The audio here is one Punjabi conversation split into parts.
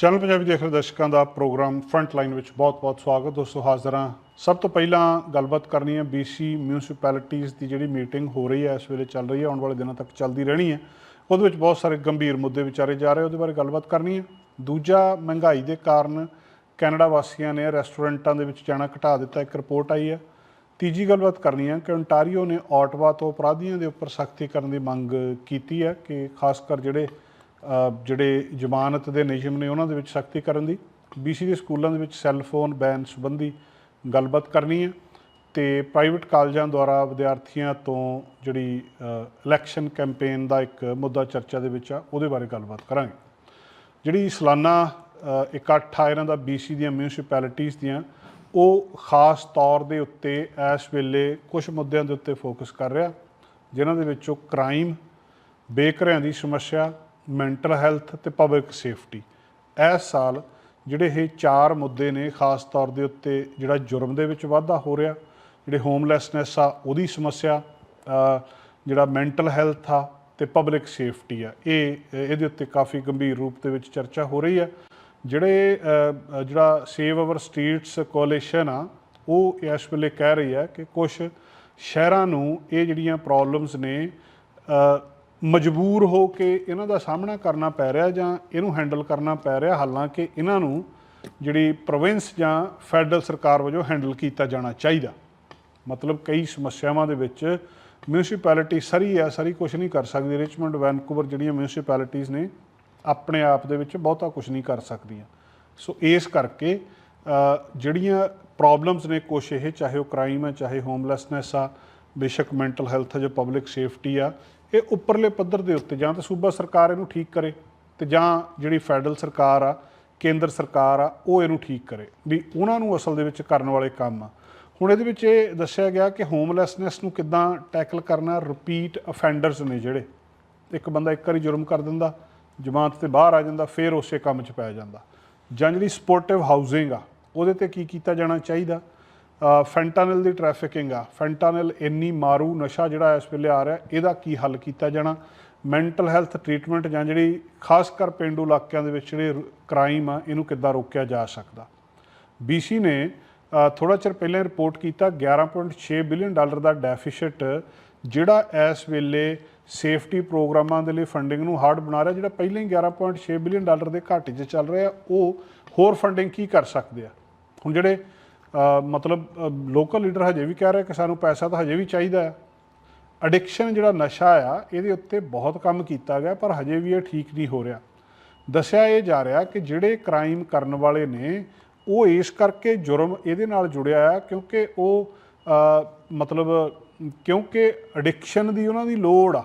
ਚੈਨਲ ਪੰਜਾਬੀ ਦੇਖ ਰਹੇ ਦਰਸ਼ਕਾਂ ਦਾ ਪ੍ਰੋਗਰਾਮ ਫਰੰਟ ਲਾਈਨ ਵਿੱਚ ਬਹੁਤ-ਬਹੁਤ ਸਵਾਗਤ। ਦੋਸਤੋ, ਹਾਜ਼ਰ ਹਾਂ। ਸਭ ਤੋਂ ਪਹਿਲਾਂ ਗੱਲਬਾਤ ਕਰਨੀ ਹੈ BC ਮਿਊਨਿਸਪੈਲਿਟੀਜ਼ ਦੀ ਜਿਹੜੀ ਮੀਟਿੰਗ ਹੋ ਰਹੀ ਹੈ, ਇਸ ਵੇਲੇ ਚੱਲ ਰਹੀ ਹੈ, ਆਉਣ ਵਾਲੇ ਦਿਨਾਂ ਤੱਕ ਚੱਲਦੀ ਰਹਿਣੀ ਹੈ। ਉਹਦੇ ਵਿੱਚ ਬਹੁਤ ਸਾਰੇ ਗੰਭੀਰ ਮੁੱਦੇ ਵਿਚਾਰੇ ਜਾ ਰਹੇ, ਉਹਦੇ ਬਾਰੇ ਗੱਲਬਾਤ ਕਰਨੀ ਹੈ। ਦੂਜਾ ਮਹਿੰਗਾਈ ਦੇ ਕਾਰਨ ਕੈਨੇਡਾ ਵਾਸੀਆਂ ਨੇ ਰੈਸਟੋਰੈਂਟਾਂ ਦੇ ਵਿੱਚ ਜਾਣਾ ਘਟਾ ਦਿੱਤਾ, ਇੱਕ ਰਿਪੋਰਟ ਆਈ ਹੈ। ਤੀਜੀ ਗੱਲਬਾਤ ਕਰਨੀ ਹੈ ਕਿ ਓਨਟਾਰੀਓ ਨੇ ਆਟਵਾ ਤੋਂ ਅਪਰਾਧੀਆਂ ਦੇ ਉੱਪਰ ਸਖਤੀ ਕਰਨ ਦੀ ਮੰਗ ਕੀਤੀ ਹੈ ਕਿ ਖਾਸ ਕਰ ਜਿਹੜੇ ਜਿਹੜੇ ਜ਼ਮਾਨਤ ਦੇ ਨਿਯਮ ਨੇ ਉਹਨਾਂ ਦੇ ਵਿੱਚ ਸਖਤੀ ਕਰਨ ਦੀ BC ਦੇ ਸਕੂਲਾਂ ਦੇ ਵਿੱਚ ਸੈੱਲ ਫੋਨ ਬੈਨ ਸੰਬੰਧੀ ਗੱਲਬਾਤ ਕਰਨੀ ਹੈ ਤੇ ਪ੍ਰਾਈਵੇਟ ਕਾਲਜਾਂ ਦੁਆਰਾ ਵਿਦਿਆਰਥੀਆਂ ਤੋਂ ਜਿਹੜੀ ਇਲੈਕਸ਼ਨ ਕੈਂਪੇਨ ਦਾ ਇੱਕ ਮੁੱਦਾ ਚਰਚਾ ਦੇ ਵਿੱਚ ਆ, ਉਹਦੇ ਬਾਰੇ ਗੱਲਬਾਤ ਕਰਾਂਗੇ। ਜਿਹੜੀ ਸਾਲਾਨਾ ਇਕੱਠ ਆ ਇਹਨਾਂ ਦਾ BC ਦੀਆਂ ਮਿਊਨਿਸਪੈਲਿਟੀਆਂ ਦੀਆਂ, ਉਹ ਖਾਸ ਤੌਰ ਦੇ ਉੱਤੇ ਇਸ ਵੇਲੇ ਕੁਝ ਮੁੱਦਿਆਂ ਦੇ ਉੱਤੇ ਫੋਕਸ ਕਰ ਰਿਹਾ, ਜਿਨ੍ਹਾਂ ਦੇ ਵਿੱਚੋਂ ਕ੍ਰਾਈਮ ਬੇਘਰਿਆਂ ਦੀ ਸਮੱਸਿਆ ਮੈਂਟਲ ਹੈਲਥ ਤੇ ਪਬਲਿਕ ਸੇਫਟੀ ਇਸ ਸਾਲ ਜਿਹੜੇ ਇਹ ਚਾਰ ਮੁੱਦੇ ਨੇ, ਖਾਸ ਤੌਰ ਦੇ ਉੱਤੇ ਜਿਹੜਾ ਜੁਰਮ ਦੇ ਵਿੱਚ ਵਾਧਾ ਹੋ ਰਿਹਾ, ਜਿਹੜੇ ਹੋਮਲੈਸਨੈਸ ਆ, ਉਹਦੀ ਸਮੱਸਿਆ ਜਿਹੜਾ ਮੈਂਟਲ ਹੈਲਥ ਆ ਤੇ ਪਬਲਿਕ ਸੇਫਟੀ ਆ। ਇਹ, ਇਹਦੇ ਉੱਤੇ ਕਾਫੀ ਗੰਭੀਰ ਰੂਪ ਦੇ ਵਿੱਚ ਚਰਚਾ ਹੋ ਰਹੀ ਆ। ਜਿਹੜੇ ਜਿਹੜਾ ਸੇਵ ਅਵਰ ਸਟਰੀਟਸ ਕੋਲੀਸ਼ਨ ਆ, ਉਹ ਇਸ ਵੇਲੇ ਕਹਿ ਰਹੀ ਆ ਕਿ ਕੁਝ ਸ਼ਹਿਰਾਂ ਨੂੰ ਇਹ ਜਿਹੜੀਆਂ ਪ੍ਰੋਬਲਮਸ ਨੇ ਮਜਬੂਰ ਹੋ ਕੇ ਇਹਨਾਂ ਦਾ ਸਾਹਮਣਾ ਕਰਨਾ ਪੈ ਰਿਹਾ ਜਾਂ ਇਹਨੂੰ ਹੈਂਡਲ ਕਰਨਾ ਪੈ ਰਿਹਾ, ਹਾਲਾਂਕਿ ਇਹਨਾਂ ਨੂੰ ਜਿਹੜੀ ਪ੍ਰੋਵਿੰਸ ਜਾਂ ਫੈਡਰਲ ਸਰਕਾਰ ਵੱਲੋਂ ਹੈਂਡਲ ਕੀਤਾ ਜਾਣਾ ਚਾਹੀਦਾ। ਮਤਲਬ ਕਈ ਸਮੱਸਿਆਵਾਂ ਦੇ ਵਿੱਚ ਮਿਊਨਿਸਪੈਲਿਟੀ ਸਰੀ ਆ ਸਰੀ ਕੁਝ ਨਹੀਂ ਕਰ ਸਕਦੀ। ਰਿਚਮੰਡ ਵੈਨਕੂਵਰ ਜਿਹੜੀਆਂ ਮਿਊਨਿਸਪੈਲਿਟੀਆਂ ਨੇ, ਆਪਣੇ ਆਪ ਦੇ ਵਿੱਚ ਬਹੁਤਾ ਕੁਝ ਨਹੀਂ ਕਰ ਸਕਦੀਆਂ। ਸੋ ਇਸ ਕਰਕੇ ਜਿਹੜੀਆਂ ਪ੍ਰੋਬਲਮਸ ਨੇ ਕੁਛ ਇਹ, ਚਾਹੇ ਉਹ ਕ੍ਰਾਈਮ ਹੈ, ਚਾਹੇ ਹੋਮਲੈਸਨੈਸ ਆ, ਬੇਸ਼ੱਕ ਮੈਂਟਲ ਹੈਲਥ ਹੈ ਜਾਂ ਪਬਲਿਕ ਸੇਫਟੀ ਆ ਇਹ ਉੱਪਰਲੇ ਪੱਧਰ ਦੇ ਉੱਤੇ ਜਾਂ ਤਾਂ ਸੂਬਾ ਸਰਕਾਰ ਇਹਨੂੰ ਠੀਕ ਕਰੇ ਤੇ ਜਾਂ ਜਿਹੜੀ ਫੈਡਰਲ ਸਰਕਾਰ ਆ, ਕੇਂਦਰ ਸਰਕਾਰ ਆ, ਉਹ ਇਹਨੂੰ ਠੀਕ ਕਰੇ। ਵੀ ਉਹਨਾਂ ਨੂੰ ਅਸਲ ਦੇ ਵਿੱਚ ਕਰਨ ਵਾਲੇ ਕੰਮ ਆ। ਹੁਣ ਇਹਦੇ ਵਿੱਚ ਇਹ ਦੱਸਿਆ ਗਿਆ ਕਿ ਹੋਮਲੈਸਨੈਸ ਨੂੰ ਕਿੱਦਾਂ ਟੈਕਲ ਕਰਨਾ ਰਿਪੀਟ ਅਫੈਂਡਰਸ ਨੇ ਜਿਹੜੇ। ਇੱਕ ਬੰਦਾ ਇੱਕ ਵਾਰੀ ਜੁਰਮ ਕਰ ਦਿੰਦਾ ਜ਼ਮਾਨਤ ਤੇ ਬਾਹਰ ਆ ਜਾਂਦਾ, ਫਿਰ ਉਸੇ ਕੰਮ 'ਚ ਪੈ ਜਾਂਦਾ। ਜਾਂ ਜਿਹੜੀ ਸਪੋਰਟਿਵ ਹਾਊਸਿੰਗ ਆ, ਉਹਦੇ ਤੇ ਕੀ ਕੀਤਾ ਜਾਣਾ ਚਾਹੀਦਾ? ਫੈਂਟਾਨਲ ਦੀ ਟ੍ਰੈਫਿਕਿੰਗ ਆ। ਫੈਂਟਾਨਲ ਇੰਨੀ ਮਾਰੂ ਨਸ਼ਾ ਜਿਹੜਾ ਇਸ ਵੇਲੇ ਆ ਰਿਹਾ, ਇਹਦਾ ਕੀ ਹੱਲ ਕੀਤਾ ਜਾਣਾ? ਮੈਂਟਲ ਹੈਲਥ ਟ੍ਰੀਟਮੈਂਟ ਜਾਂ ਜਿਹੜੀ ਖਾਸ ਕਰ ਪਿੰਡੂ ਇਲਾਕਿਆਂ ਦੇ ਵਿੱਚ ਜਿਹੜੇ ਕ੍ਰਾਈਮ ਆ, ਇਹਨੂੰ ਕਿੱਦਾਂ ਰੋਕਿਆ ਜਾ ਸਕਦਾ? BC ਨੇ ਥੋੜਾ ਚਿਰ ਪਹਿਲਾਂ ਰਿਪੋਰਟ ਕੀਤਾ 11.6 ਬਿਲੀਅਨ ਡਾਲਰ ਦਾ ਡੈਫਿਸਿਟ ਜਿਹੜਾ ਇਸ ਵੇਲੇ ਸੇਫਟੀ ਪ੍ਰੋਗਰਾਮਾਂ ਦੇ ਲਈ ਫੰਡਿੰਗ ਨੂੰ ਹਾਰਡ ਬਣਾ ਰਿਹਾ, ਜਿਹੜਾ ਪਹਿਲਾਂ ਹੀ 11.6 ਬਿਲੀਅਨ ਡਾਲਰ ਦੇ ਘਾਟੇ 'ਚ ਚੱਲ ਰਿਹਾ, ਉਹ ਹੋਰ ਫੰਡਿੰਗ ਕੀ ਕਰ ਸਕਦੇ ਆ? ਹੁਣ ਜਿਹੜੇ ਮਤਲਬ ਲੋਕਲ ਲੀਡਰ ਹਜੇ ਵੀ ਕਹਿ ਰਿਹਾ ਕਿ ਸਾਨੂੰ ਪੈਸਾ ਤਾਂ ਹਜੇ ਵੀ ਚਾਹੀਦਾ ਹੈ। ਐਡਿਕਸ਼ਨ ਜਿਹੜਾ ਨਸ਼ਾ ਆ, ਇਹਦੇ ਉੱਤੇ ਬਹੁਤ ਕੰਮ ਕੀਤਾ ਗਿਆ, ਪਰ ਹਜੇ ਵੀ ਇਹ ਠੀਕ ਨਹੀਂ ਹੋ ਰਿਹਾ। ਦੱਸਿਆ ਇਹ ਜਾ ਰਿਹਾ ਕਿ ਜਿਹੜੇ ਕ੍ਰਾਈਮ ਕਰਨ ਵਾਲੇ ਨੇ, ਉਹ ਇਸ ਕਰਕੇ ਜੁਰਮ ਇਹਦੇ ਨਾਲ ਜੁੜਿਆ ਆ, ਕਿਉਂਕਿ ਉਹ ਮਤਲਬ, ਕਿਉਂਕਿ ਐਡਿਕਸ਼ਨ ਦੀ ਉਹਨਾਂ ਦੀ ਲੋੜ ਆ।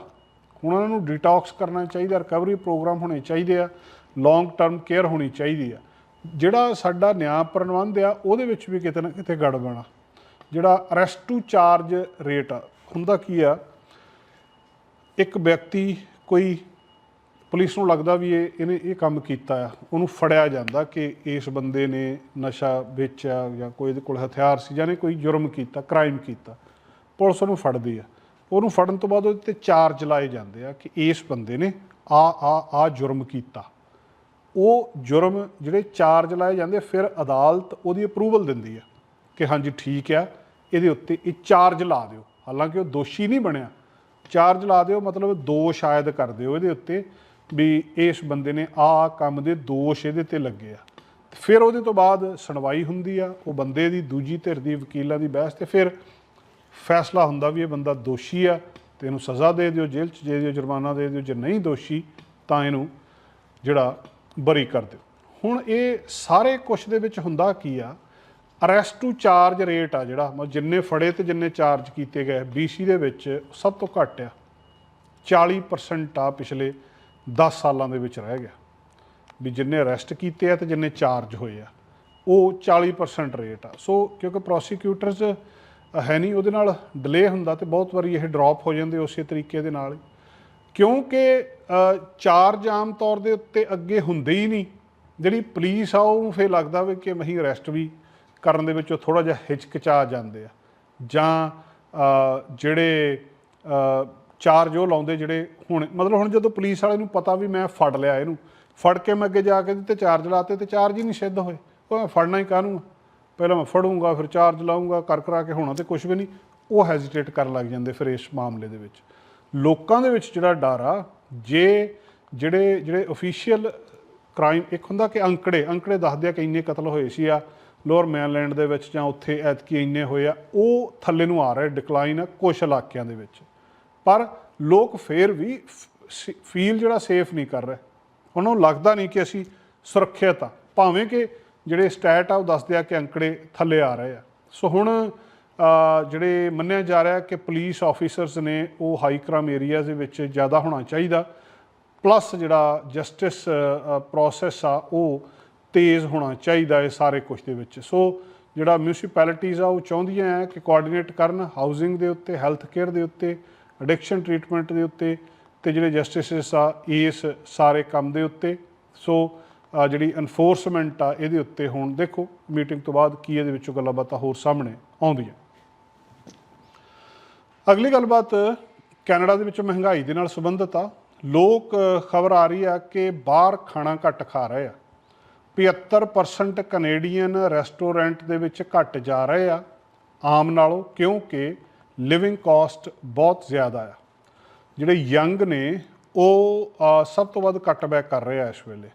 ਹੁਣ ਉਹਨਾਂ ਨੂੰ ਡਿਟੌਕਸ ਕਰਨਾ ਚਾਹੀਦਾ ਰਿਕਵਰੀ ਪ੍ਰੋਗਰਾਮ ਹੋਣੇ ਚਾਹੀਦੇ ਆ ਲੌਂਗ ਟਰਮ ਕੇਅਰ ਹੋਣੀ ਚਾਹੀਦੀ ਆ। ਜਿਹੜਾ ਸਾਡਾ ਨਿਆਂ ਪ੍ਰਬੰਧ ਆ, ਉਹਦੇ ਵਿੱਚ ਵੀ ਕਿਤੇ ਨਾ ਕਿਤੇ ਗੜਬੜ ਆ। ਜਿਹੜਾ ਅਰੈਸਟ ਟੂ ਚਾਰਜ ਰੇਟ ਆ, ਹੁੰਦਾ ਕੀ ਆ? ਇੱਕ ਵਿਅਕਤੀ ਕੋਈ ਪੁਲਿਸ ਨੂੰ ਲੱਗਦਾ ਵੀ ਇਹ, ਇਹਨੇ ਇਹ ਕੰਮ ਕੀਤਾ ਆ, ਉਹਨੂੰ ਫੜਿਆ ਜਾਂਦਾ ਕਿ ਇਸ ਬੰਦੇ ਨੇ ਨਸ਼ਾ ਵੇਚਿਆ ਜਾਂ ਕੋਈ ਇਹਦੇ ਕੋਲ ਹਥਿਆਰ ਸੀ ਜਾਂ ਨੇ ਕੋਈ ਜੁਰਮ ਕੀਤਾ ਕ੍ਰਾਈਮ ਕੀਤਾ, ਪੁਲਿਸ ਉਹਨੂੰ ਫੜਦੀ ਆ। ਉਹਨੂੰ ਫੜਨ ਤੋਂ ਬਾਅਦ ਉਹਦੇ ਤੇ ਚਾਰਜ ਲਾਏ ਜਾਂਦੇ ਆ ਕਿ ਇਸ ਬੰਦੇ ਨੇ ਆ ਆ ਆ ਜੁਰਮ ਕੀਤਾ। ਉਹ ਜੁਰਮ ਜਿਹੜੇ ਚਾਰਜ ਲਾਏ ਜਾਂਦੇ ਫਿਰ ਅਦਾਲਤ ਉਹਦੀ ਅਪਰੂਵਲ ਦਿੰਦੀ ਆ ਕਿ ਹਾਂਜੀ ਠੀਕ ਆ, ਇਹਦੇ ਉੱਤੇ ਇਹ ਚਾਰਜ ਲਾ ਦਿਓ। ਹਾਲਾਂਕਿ ਉਹ ਦੋਸ਼ੀ ਨਹੀਂ ਬਣਿਆ। ਚਾਰਜ ਲਾ ਦਿਓ ਮਤਲਬ ਦੋਸ਼ ਆਇਦ ਕਰ ਦਿਓ ਇਹਦੇ ਉੱਤੇ ਵੀ ਇਸ ਬੰਦੇ ਨੇ ਆ ਕੰਮ ਦੇ ਦੋਸ਼ ਇਹਦੇ ਤੇ ਲੱਗੇ ਆ। ਤੇ ਫਿਰ ਉਹਦੇ ਤੋਂ ਬਾਅਦ ਸੁਣਵਾਈ ਹੁੰਦੀ ਆ, ਉਹ ਬੰਦੇ ਦੀ ਦੂਜੀ ਧਿਰ ਦੀ ਵਕੀਲਾਂ ਦੀ ਬਹਿਸ ਤੇ ਫਿਰ ਫੈਸਲਾ ਹੁੰਦਾ ਵੀ ਇਹ ਬੰਦਾ ਦੋਸ਼ੀ ਆ ਤੇ ਇਹਨੂੰ ਸਜ਼ਾ ਦੇ ਦਿਓ, ਜੇਲ੍ਹ 'ਚ ਦੇ ਦਿਓ, ਜੁਰਮਾਨਾ ਦੇ ਦਿਓ, ਜੇ ਨਹੀਂ ਦੋਸ਼ੀ ਤਾਂ ਇਹਨੂੰ ਜਿਹੜਾ ਬਰੀ ਕਰ ਦਿਓ। ਹੁਣ ਇਹ ਸਾਰੇ ਕੁਛ ਦੇ ਵਿੱਚ ਹੁੰਦਾ ਕੀ ਆ? ਅਰੈਸਟ ਟੂ ਚਾਰਜ ਰੇਟ ਆ ਜਿਹੜਾ, ਮਤਲਬ ਜਿੰਨੇ ਫੜੇ ਤੇ ਜਿੰਨੇ ਚਾਰਜ ਕੀਤੇ ਗਏ BC ਦੇ ਵਿੱਚ ਸਭ ਤੋਂ ਘੱਟ ਆ। 40% ਆ ਪਿਛਲੇ 10 ਸਾਲਾਂ ਦੇ ਵਿੱਚ ਰਹਿ ਗਿਆ। ਵੀ ਜਿੰਨੇ ਅਰੈਸਟ ਕੀਤੇ ਆ ਤੇ ਜਿੰਨੇ ਚਾਰਜ ਹੋਏ ਆ, ਉਹ 40% ਰੇਟ ਆ। ਸੋ ਕਿਉਂਕਿ ਪ੍ਰੋਸੀਕਿਊਟਰਸ ਹੈ ਨਹੀਂ, ਉਹਦੇ ਨਾਲ ਡਿਲੇ ਹੁੰਦਾ ਤੇ ਬਹੁਤ ਵਾਰੀ ਇਹ ਡ੍ਰੌਪ ਹੋ ਜਾਂਦੇ ਉਸੇ ਤਰੀਕੇ ਦੇ ਨਾਲ ਕਿਉਂਕਿ ਚਾਰਜ ਆਮ ਤੌਰ ਦੇ ਉੱਤੇ ਅੱਗੇ ਹੁੰਦੇ ਹੀ ਨਹੀਂ। ਜਿਹੜੀ ਪੁਲਿਸ ਆ, ਉਹ ਫੇਰ ਲੱਗਦਾ ਵੀ ਕਿ ਮਹੀਂ ਅਰੈਸਟ ਵੀ ਕਰਨ ਦੇ ਵਿੱਚ ਥੋੜਾ ਜਿਹਾ ਹਿਚਕਿਚਾ ਜਾਂਦੇ ਆ। ਜਾਂ ਜਿਹੜੇ ਚਾਰਜ ਉਹ ਲਾਉਂਦੇ ਜਿਹੜੇ ਹੁਣ, ਮਤਲਬ ਹੁਣ ਜਦੋਂ ਪੁਲਿਸ ਵਾਲੇ ਨੂੰ ਪਤਾ ਵੀ ਮੈਂ ਫੜ ਲਿਆ ਇਹਨੂੰ, ਫੜ ਕੇ ਮੈਂ ਅੱਗੇ ਜਾ ਕੇ ਤੇ ਚਾਰਜ ਲਾਤੇ ਤੇ ਚਾਰਜ ਹੀ ਨਹੀਂ ਸਿੱਧ ਹੋਏ। ਉਹ ਮੈਂ ਫੜਨਾ ਹੀ ਕਾਹਨੂੰ ਆ? ਪਹਿਲਾਂ ਮੈਂ ਫੜੂੰਗਾ, ਫਿਰ ਚਾਰਜ ਲਾਉਂਗਾ ਕਰ ਕਰਾ ਕੇ ਹੋਣਾ ਤੇ ਕੁਝ ਵੀ ਨਹੀਂ। ਉਹ ਹੈਜ਼ਿਟੇਟ ਕਰਨ ਲੱਗ ਜਾਂਦੇ ਫਿਰ ਇਸ ਮਾਮਲੇ ਦੇ ਵਿੱਚ। ਲੋਕਾਂ ਦੇ ਵਿੱਚ ਜਿਹੜਾ ਡਰ ਆ, ਜੇ ਜਿਹੜੇ ਜਿਹੜੇ ਅਫੀਸ਼ੀਅਲ ਕ੍ਰਾਈਮ ਇੱਕ ਹੁੰਦਾ ਕਿ ਅੰਕੜੇ ਅੰਕੜੇ ਦੱਸਦੇ ਆ ਕਿ ਇੰਨੇ ਕਤਲ ਹੋਏ ਸੀ ਆ ਲੋਅਰ ਮੈਨਲੈਂਡ ਦੇ ਵਿੱਚ ਜਾਂ ਉੱਥੇ ਐਤਕੀ ਇੰਨੇ ਹੋਏ ਆ, ਉਹ ਥੱਲੇ ਨੂੰ ਆ ਰਿਹਾ ਡਿਕਲਾਈਨ ਆ ਕੁਝ ਇਲਾਕਿਆਂ ਦੇ ਵਿੱਚ। ਪਰ ਲੋਕ ਫੇਰ ਵੀ ਫੀਲ ਜਿਹੜਾ ਸੇਫ ਨਹੀਂ ਕਰ ਰਹੇ। ਉਹਨਾਂ ਨੂੰ ਲੱਗਦਾ ਨਹੀਂ ਕਿ ਅਸੀਂ ਸੁਰੱਖਿਅਤ ਆ, ਭਾਵੇਂ ਕਿ ਜਿਹੜੇ ਸਟੈਟ ਆ ਉਹ ਦੱਸਦੇ ਆ ਕਿ ਅੰਕੜੇ ਥੱਲੇ ਆ ਰਹੇ ਆ। ਸੋ ਹੁਣ ਜਿਹੜੇ ਮੰਨਿਆ ਜਾ ਰਿਹਾ ਕਿ ਪੁਲਿਸ ਆਫੀਸਰਸ ਨੇ ਉਹ ਹਾਈ ਕ੍ਰਾਈਮ ਏਰੀਆਜ਼ ਦੇ ਵਿੱਚ ਜ਼ਿਆਦਾ ਹੋਣਾ ਚਾਹੀਦਾ। ਪਲੱਸ ਜਿਹੜਾ ਜਸਟਿਸ ਪ੍ਰੋਸੈਸ ਆ, ਉਹ ਤੇਜ਼ ਹੋਣਾ ਚਾਹੀਦਾ ਹੈ ਸਾਰੇ ਕੁਝ ਦੇ ਵਿੱਚ। ਸੋ ਜਿਹੜਾ ਮਿਊਨਿਸਪੈਲਿਟੀਜ਼ ਆ, ਉਹ ਚਾਹੁੰਦੀਆਂ ਆ ਕਿ ਕੋਆਰਡੀਨੇਟ ਕਰਨ ਹਾਊਸਿੰਗ ਦੇ ਉੱਤੇ ਹੈਲਥ ਕੇਅਰ ਦੇ ਉੱਤੇ ਐਡਿਕਸ਼ਨ ਟ੍ਰੀਟਮੈਂਟ ਦੇ ਉੱਤੇ ਤੇ ਜਿਹੜੇ ਜਸਟਿਸਸ ਆ, ਇਸ ਸਾਰੇ ਕੰਮ ਦੇ ਉੱਤੇ। ਸੋ ਜਿਹੜੀ ਐਨਫੋਰਸਮੈਂਟ ਆ, ਇਹਦੇ ਉੱਤੇ ਹੁਣ ਦੇਖੋ ਮੀਟਿੰਗ ਤੋਂ ਬਾਅਦ ਕੀ ਇਹਦੇ ਵਿੱਚੋਂ ਗੱਲਾਂ ਬਾਤਾਂ ਹੋਰ ਸਾਹਮਣੇ ਆਉਂਦੀਆਂ। ਅਗਲੀ ਗੱਲਬਾਤ, ਕੈਨੇਡਾ ਦੇ ਵਿੱਚ ਮਹਿੰਗਾਈ ਦੇ ਨਾਲ ਸੰਬੰਧਿਤ ਆ। ਲੋਕ ਖਬਰ ਆ ਰਹੀ ਆ ਕਿ ਬਾਹਰ ਖਾਣਾ ਘੱਟ ਖਾ ਰਹੇ ਆ। 75% ਕੈਨੇਡੀਅਨ ਰੈਸਟੋਰੈਂਟ ਦੇ ਵਿੱਚ ਘੱਟ ਜਾ ਰਹੇ ਆ। ਆਮ ਨਾਲੋਂ, ਕਿਉਂਕਿ ਲਿਵਿੰਗ ਕਾਸਟ ਬਹੁਤ ਜ਼ਿਆਦਾ ਆ। ਜਿਹੜੇ ਯੰਗ ਨੇ, ਉਹ ਸਭ ਤੋਂ ਵੱਧ ਕੱਟਬੈਕ ਕਰ ਰਹੇ ਆ ਇਸ ਵੇਲੇ।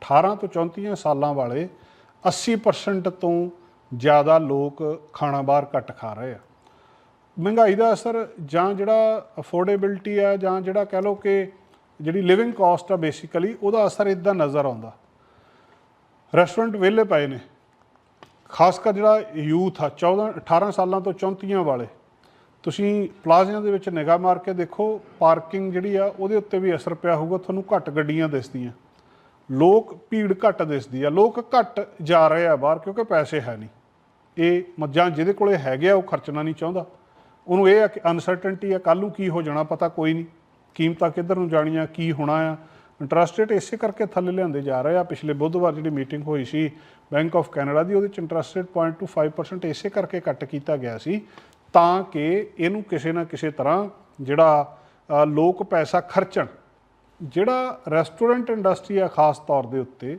18 ਤੋਂ 34 ਸਾਲਾਂ ਵਾਲੇ 80% ਤੋਂ ਜ਼ਿਆਦਾ ਲੋਕ ਖਾਣਾ ਬਾਹਰ ਘੱਟ ਖਾ ਰਹੇ ਆ। ਮਹਿੰਗਾਈ ਦਾ ਅਸਰ ਜਾਂ ਜਿਹੜਾ ਅਫੋਰਡੇਬਿਲਟੀ ਆ ਜਾਂ ਜਿਹੜਾ ਕਹਿ ਲਓ ਕਿ ਜਿਹੜੀ ਲਿਵਿੰਗ ਕਾਸਟ ਆ ਬੇਸਿਕਲੀ ਉਹਦਾ ਅਸਰ ਇਦਾਂ ਨਜ਼ਰ ਆਉਂਦਾ। ਰੈਸਟੋਰੈਂਟ ਵਿਹਲੇ ਪਏ ਨੇ। ਖਾਸ ਕਰ ਜਿਹੜਾ ਯੂਥ ਆ 14 18 ਸਾਲਾਂ ਤੋਂ 34 ਵਾਲੇ, ਤੁਸੀਂ ਪਲਾਜ਼ਿਆਂ ਦੇ ਵਿੱਚ ਨਿਗਾਹ ਮਾਰ ਕੇ ਦੇਖੋ ਪਾਰਕਿੰਗ ਜਿਹੜੀ ਆ ਉਹਦੇ ਉੱਤੇ ਵੀ ਅਸਰ ਪਿਆ ਹੋਊਗਾ, ਤੁਹਾਨੂੰ ਘੱਟ ਗੱਡੀਆਂ ਦਿਸਦੀਆਂ। ਲੋਕ ਭੀੜ ਘੱਟ ਦਿਸਦੀ ਆ। ਲੋਕ ਘੱਟ ਜਾ ਰਹੇ ਆ ਬਾਹਰ ਕਿਉਂਕਿ ਪੈਸੇ ਹੈ ਨਹੀਂ। ਇਹ ਜਾਂ ਜਿਹਦੇ ਕੋਲੇ ਹੈਗੇ ਆ, ਉਹ ਖਰਚਣਾ ਨਹੀਂ ਚਾਹੁੰਦਾ। ਉਹਨੂੰ ਇਹ ਆ ਕਿ ਅਨਸਰਟਨਟੀ ਆ, ਕੱਲ੍ਹ ਨੂੰ ਕੀ ਹੋ ਜਾਣਾ ਪਤਾ ਕੋਈ ਨਹੀਂ। ਕੀਮਤਾਂ ਕਿੱਧਰ ਨੂੰ ਜਾਣੀਆਂ, ਕੀ ਹੋਣਾ ਆ। ਇੰਟਰਸਟ ਰੇਟ ਇਸੇ ਕਰਕੇ ਥੱਲੇ ਲਿਆਂਦੇ ਜਾ ਰਹੇ ਆ। ਪਿਛਲੇ ਬੁੱਧਵਾਰ ਜਿਹੜੀ ਮੀਟਿੰਗ ਹੋਈ ਸੀ ਬੈਂਕ ਆਫ ਕੈਨੇਡਾ ਦੀ, ਉਹਦੇ ਚ ਇੰਟਰਸਟ ਰੇਟ 0.25% ਇਸੇ ਕਰਕੇ ਕੱਟ ਕੀਤਾ ਗਿਆ ਸੀ, ਤਾਂ ਕਿ ਇਹਨੂੰ ਕਿਸੇ ਨਾ ਕਿਸੇ ਤਰ੍ਹਾਂ ਜਿਹੜਾ ਲੋਕ ਪੈਸਾ ਖਰਚਣ, ਜਿਹੜਾ ਰੈਸਟੋਰੈਂਟ ਇੰਡਸਟਰੀ ਆ ਖਾਸ ਤੌਰ ਦੇ ਉੱਤੇ,